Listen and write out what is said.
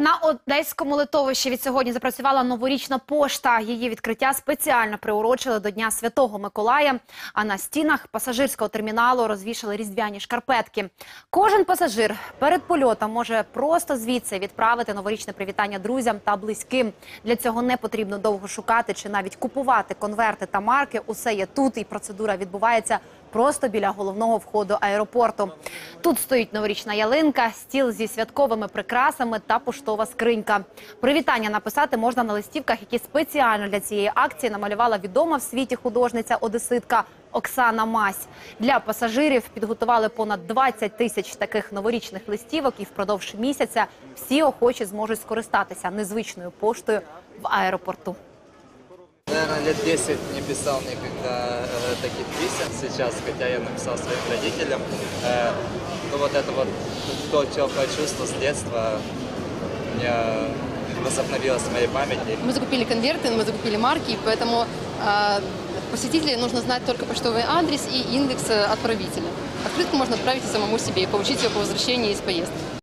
На одеському литовищі від сьогодні запрацювала новорічна пошта. Її відкриття спеціально приурочили до Дня Святого Миколая. А на стінах пасажирського терміналу розвішали різдвяні шкарпетки. Кожен пасажир перед польотом може просто звідси відправити новорічне привітання друзям та близьким. Для цього не потрібно довго шукати чи навіть купувати конверти та марки. Усе є тут, і процедура відбувається просто біля головного входу аеропорту. Тут стоїть новорічна ялинка, стіл зі святковими прикрасами та поштова скринька. Привітання написати можна на листівках, які спеціально для цієї акції намалювала відома в світі художниця одеситка Оксана Мась. Для пасажирів підготували понад 20 тисяч таких новорічних листівок, і впродовж місяця всі охочі зможуть скористатися незвичною поштою в аеропорту. Наверное, лет 10 не писал никогда э, таких писем. Сейчас, хотя я написал своим родителям, э, ну вот это вот то теплое чувство с детства меня возобновилось в моей памяти. Мы закупили конверты, мы закупили марки, поэтому э, посетителю нужно знать только почтовый адрес и индекс э, отправителя. Открытку можно отправить и самому себе и получить ее по возвращении из поездки.